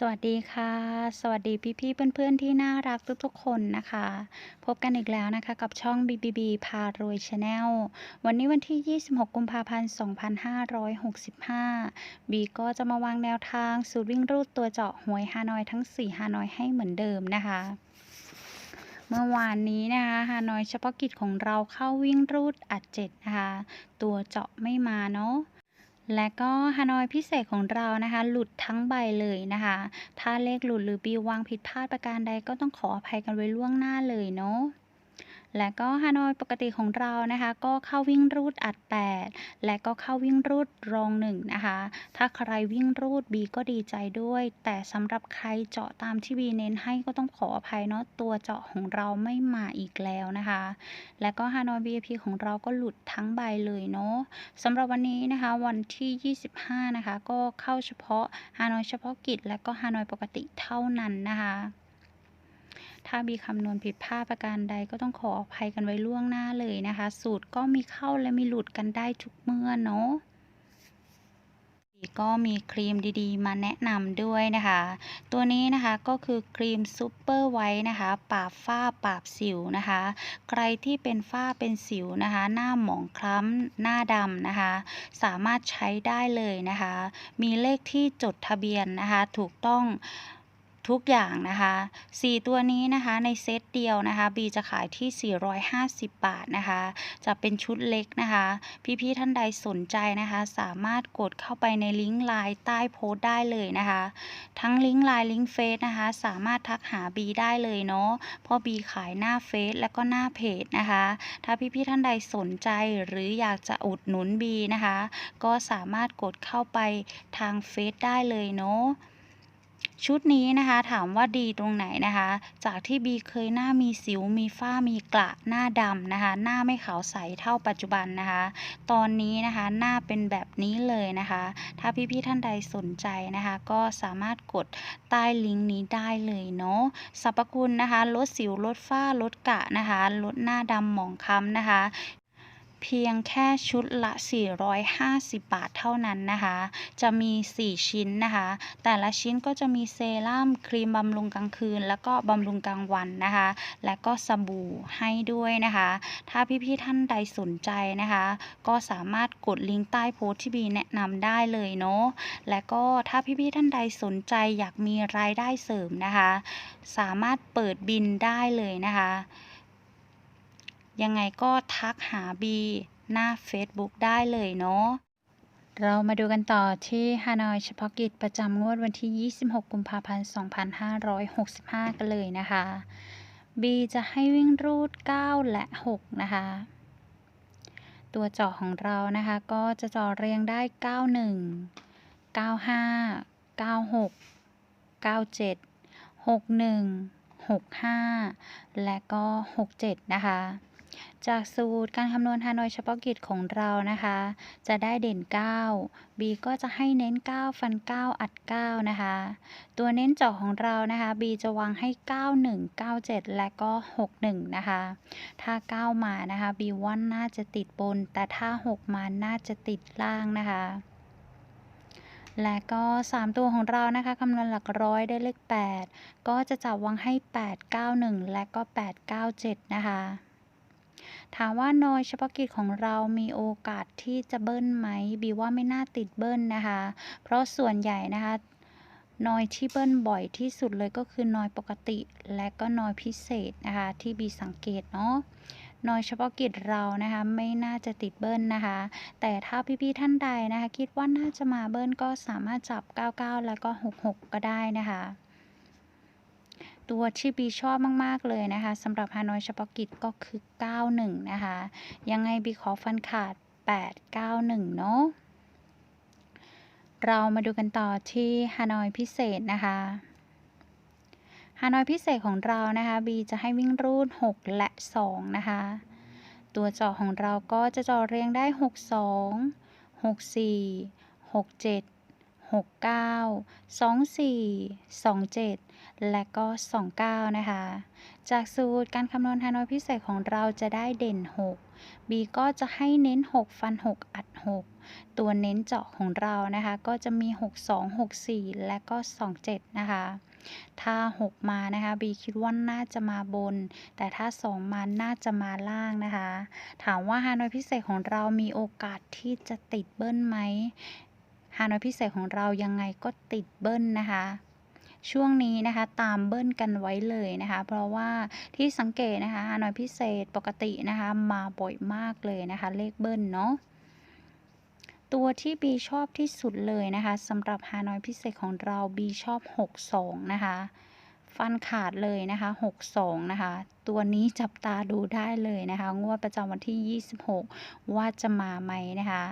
สวัสดีค่ะ สวัสดีพี่ๆเพื่อนๆที่น่ารักทุกๆคนนะคะ พบกันอีกแล้วนะคะกับช่อง BBB พารวยชาแนลวันนี้วันที่ 26 กุมภาพันธ์ 2565 บีก็จะมาวางแนวทางสูตรวิ่งรูดตัวเจาะหวยฮานอยทั้ง 4 ฮานอยให้เหมือนเดิมนะคะเมื่อวานนี้นะคะฮานอยเฉพาะกิจของเราเข้าวิ่งรูดอัดเจ็ดนะคะ ตัวเจาะไม่มาเนาะ และก็ฮานอยพิเศษของเรานะคะ หลุดทั้งใบเลยนะคะ ถ้าเลขหลุดหรือปีวางผิดพลาดประการใดก็ต้องขออภัยกันไว้ล่วงหน้าเลยเนาะ และก็ฮานอยปกติของเรานะคะ ก็เข้าวิ่งรูดอัด 8 และก็เข้าวิ่งรูดรองหนึ่งนะคะ ถ้าใครวิ่งรูดบีก็ดีใจด้วย แต่สำหรับใครเจาะตามที่บีเน้นให้ก็ต้องขออภัยเนาะตัวเจาะของเราไม่มาอีกแล้วนะคะ และก็ฮานอย VIP ของเราก็หลุดทั้งใบเลยเนาะสำหรับวันนี้นะคะวันที่ 25 นะคะ ก็เข้าเฉพาะฮานอยเฉพาะกิจและก็ฮานอยปกติเท่านั้นนะคะ ถ้ามีคำนวณผิดพลาดประการใดก็ต้องขออภัยกันไว้ล่วงหน้าเลยนะคะ สูตรก็มีเข้าและมีหลุดกันได้ทุกเมื่อเนาะก็มีครีมดีๆ มาแนะนำด้วยนะคะ ตัวนี้นะคะก็คือครีมซูเปอร์ไวท์นะคะปราบฝ้าปราบสิวนะคะ ใครที่เป็นฝ้าเป็นสิวนะคะ หน้าหมองคล้ำหน้าดำนะคะ สามารถใช้ได้เลยนะคะ มีเลขที่จดทะเบียนนะคะ ถูกต้อง ทุกอย่างนะคะ 4 ตัวนี้นะคะในเซตเดียวนะคะบีจะขายที่ 450 บาทนะคะ จะเป็นชุดเล็กนะคะ พี่ๆท่านใดสนใจนะคะ สามารถกดเข้าไปในลิงก์ไลน์ใต้โพสต์ได้เลยนะคะ ทั้งลิงก์ไลน์ลิงก์เฟซนะคะ สามารถทักหาบีได้เลยเนาะเพราะบีขายหน้าเฟซแล้วก็หน้าเพจนะคะ ถ้าพี่ๆท่านใดสนใจหรืออยากจะอุดหนุนบีนะคะ ก็สามารถกดเข้าไปทางเฟซได้เลยเนาะ ชุดนี้นะคะถามว่าดีตรงไหนนะคะ จากที่บีเคยหน้ามีสิวมีฝ้ามีกระหน้าดำนะคะ หน้าไม่ขาวใสเท่าปัจจุบันนะคะ ตอนนี้นะคะหน้าเป็นแบบนี้เลยนะคะ ถ้าพี่ๆท่านใดสนใจนะคะ ก็สามารถกดใต้ลิงก์นี้ได้เลยเนาะสรรพคุณนะคะลดสิวลดฝ้าลดกระนะคะลดหน้าดำหมองคล้ำนะคะ เพียงแค่ชุดละ 450 บาทเท่านั้นนะคะ จะมี 4 ชิ้นนะคะ แต่ละชิ้นก็จะมีเซรั่มครีมบำรุงกลางคืน แล้วก็บำรุงกลางวันนะคะ และก็สบู่ให้ด้วยนะคะ ถ้าพี่ๆท่านใดสนใจนะคะ ก็สามารถกดลิงก์ใต้โพสต์ที่บีแนะนำได้เลยเนาะ และก็ถ้าพี่ๆท่านใดสนใจอยากมีรายได้เสริมนะคะ สามารถเปิดบินได้เลยนะคะ ยังไงก็ทักหาบีหน้า Facebook ได้เลยเนาะ เรามาดูกันต่อที่ฮานอยเฉพาะกิจประจำงวดวันที่ 26 กุมภาพันธ์ 2565 กันเลยนะคะ B จะให้วิ่งรูด 9 และ 6 นะคะ ตัวจาะของเรานะคะ ก็จะจาะเรียงได้ 91 95 96 97 61 65 และก็ 67 นะคะ จากสูตรการคำนวณฮานอยเฉพาะกิจของเรานะคะ จะได้เด่น 9 B ก็จะให้เน้น 9 ฟัน 9 อัด 9 นะคะ ตัวเน้นเจาะของเรานะคะ B จะวางให้ 91 97 และก็ 61 นะคะ ถ้า 9 มานะคะ B ว่าน่าจะติดบน แต่ถ้า 6 มาน่าจะติดล่างนะคะและก็ 3 ตัวของเรานะคะคำนวณหลักร้อยได้เลข 8 ก็จะจับวางให้ 8 9 1 และก็ 8 9 7 นะคะ ถามว่านอยเฉพาะกิจของเรามีโอกาสที่จะเบิ้ลไหมบีว่าไม่น่าติดเบิ้ลนะคะ เพราะส่วนใหญ่นะคะนอยที่เบิ้ลบ่อยที่สุดเลยก็คือนอยปกติและก็นอยพิเศษนะคะที่บีสังเกตเนาะนอยเฉพาะกิจเรานะคะไม่น่าจะติดเบิ้ลนะคะ แต่ถ้าพี่ๆท่านใดนะคะ คิดว่าน่าจะมาเบิ้ลก็สามารถจับ 99 แล้วก็ 66 ก็ได้นะคะ ตัวที่บีชอบมาก ๆ เลยนะคะสำหรับฮานอยเฉพาะกิจก็คือ 91 นะคะ ยังไงบีขอฟันขาด 891 เนาะเรามาดูกันต่อที่ฮานอยพิเศษนะคะฮานอยพิเศษของเรานะคะบีจะให้วิ่งรูด 6 และ 2 นะคะ ตัวจาะของเราก็จะจาะเรียงได้ 62 64 67 69 24 27 และก็ 29 นะคะ จากสูตรการคำนวณฮานอยพิเศษของเราจะได้เด่น 6 B ก็จะให้เน้น 6 ฟัน 6 อัด 6 ตัวเน้นเจาะของเรานะคะ ก็จะมี 62 64 และก็ 27 นะคะ ถ้า 6 มานะคะบีคิดว่าน่าจะมาบน แต่ถ้า 2 มาน่าจะมาล่างนะคะ ถามว่าฮานอยพิเศษของเรามีโอกาสที่จะติดเบิ้ลไหมฮานอยพิเศษของเรายังไงก็ติดเบิ้ลนะคะ ช่วงนี้นะคะตามเบิ้ลกันไว้เลยนะคะ เพราะว่าที่สังเกตนะคะฮานอยพิเศษปกตินะคะมาบ่อยมากเลยนะคะ เลขเบิ้ลเนาะตัวที่บีชอบที่สุดเลยนะคะสำหรับฮานอยพิเศษของเราบีชอบ 62 นะคะ ฟันขาดเลยนะคะ 62 นะคะ ตัวนี้จับตาดูได้เลยนะคะ งวดประจำวันที่ 26 ว่าจะมาไหมนะคะ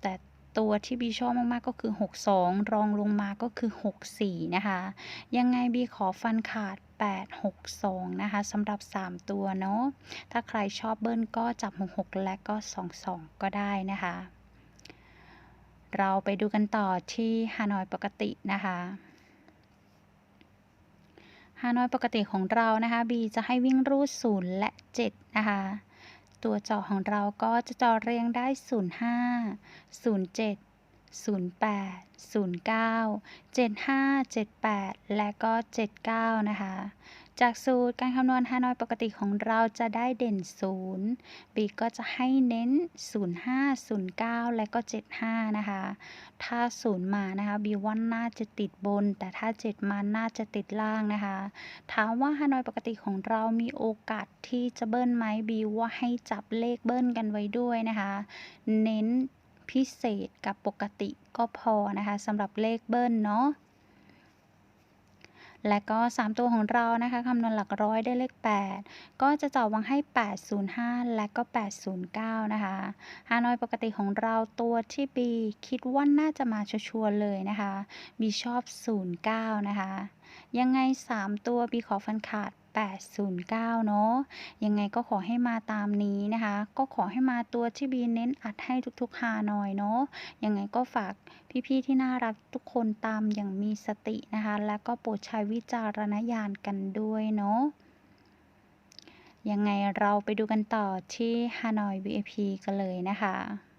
แต่ ตัวที่บีชอบมากๆก็คือ 62 รองลงมาก็คือ 64 นะคะ ยังไงบีขอฟันขาด 862 นะคะสำหรับ 3 ตัวเนาะถ้าใครชอบเบิ้ลก็จับ 66 และก็ 22 ก็ได้นะคะ เราไปดูกันต่อที่ฮานอยปกตินะคะฮานอยปกติของเรานะคะ B จะให้วิ่งรูด0และ 7 นะคะ ตัวจอของเราก็จะจอเรียงได้ 05 07 08 09 75 78 และก็ 79 นะคะ จากสูตรการคำนวณฮานอยปกติของเราจะได้เด่น 0 บีก็จะให้เน้น 05 09 และก็ 75 นะคะ ถ้า 0 มานะคะบีว่าน่าจะติดบน แต่ถ้า 7 มาน่าจะติดล่างนะคะ ถามว่าฮานอยปกติของเรามีโอกาสที่จะเบิ้ลไหมบีว่าให้จับเลขเบิ้ลกันไว้ด้วยนะคะ เน้น พิเศษกับปกติก็พอนะคะสำหรับเลขเบิ้ลเนาะและก็ 3 ตัวของเรานะคะคำนวณหลักร้อยได้เลข 8 ก็จะเจาะวางให้ 805 และก็ 809 นะคะฮานอยปกติของเราตัวที่บีคิดว่าน่าจะมาชัวร์เลยนะคะบีชอบ 09 นะคะ ยังไง 3 ตัวบีขอฟันขาด 809 เนาะยังไงก็ขอให้มาตามนี้นะคะ ก็ขอให้มาตัวที่บีเน้นอัดให้ทุกๆฮานอยเนาะยังไงก็ฝากพี่ๆที่น่ารักทุกคนตามอย่างมีสตินะคะ และก็โปรดใช้วิจารณญาณกันด้วยเนาะยังไงเราไปดูกันต่อที่ฮานอย VIP กันเลยนะคะ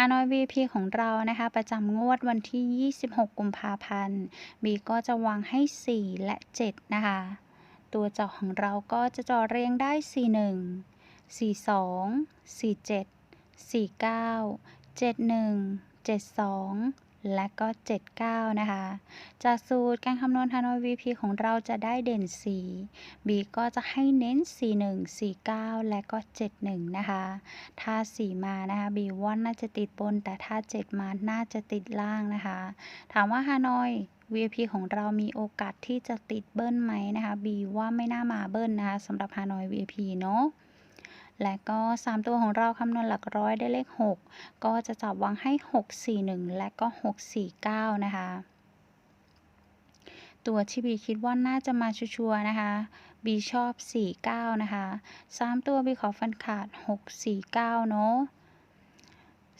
ฮานอย VIP ของเรานะคะ ประจำงวดวันที่ 26 กุมภาพันธ์บีก็จะวางให้ 4 และ 7 นะคะ ตัวเจาะของเราก็จะจ่อเรียงได้ 41 42 47 49 71 72 และก็ 79 นะคะ จากสูตรการคำนวณฮานอย VP ของเราจะได้เด่น 4 B ก็จะให้เน้น 41 49 และก็ 71 นะคะ ถ้า 4 มานะคะ B ว่าน่าจะติดบน แต่ถ้า 7 มาน่าจะติดล่างนะคะ ถามว่าฮานอย VIP ของเรามีโอกาสที่จะติดเบิ้ลไหมนะคะ B ว่าไม่น่ามาเบิ้ลนะคะสำหรับฮานอย VIP เนาะ และก็ 3 ตัวของเราคำนวณหลักร้อยได้เลข 6 ก็จะจับวางให้ 641 และก็ 649 นะคะ ตัวที่บีคิดว่าน่าจะมาชัวร์นะคะบีชอบ 49 นะคะ 3 ตัวบีขอฟันขาด 649 เนาะ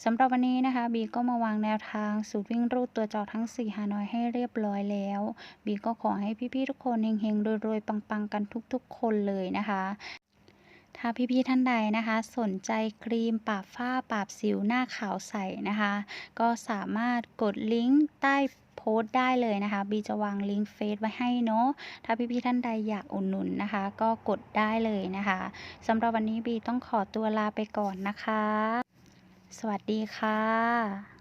สำหรับวันนี้นะคะบีก็มาวางแนวทางสูตรวิ่งรูดตัวจอทั้ง4ฮานอยให้เรียบร้อยแล้วบีก็ขอให้พี่ๆทุกคนเฮงๆรวยๆปังๆกันทุกๆ คนเลยนะคะ ถ้าพี่ๆท่านใดนะคะ สนใจครีมปราบฝ้าปราบสิวหน้าขาวใสนะคะ ก็สามารถกดลิงก์ใต้โพสต์ได้เลยนะคะ บีจะวางลิงก์เฟซไว้ให้เนาะ ถ้าพี่ๆท่านใดอยากอุดหนุนนะคะ ก็กดได้เลยนะคะสำหรับวันนี้บีต้องขอตัวลาไปก่อนนะคะ สวัสดีค่ะ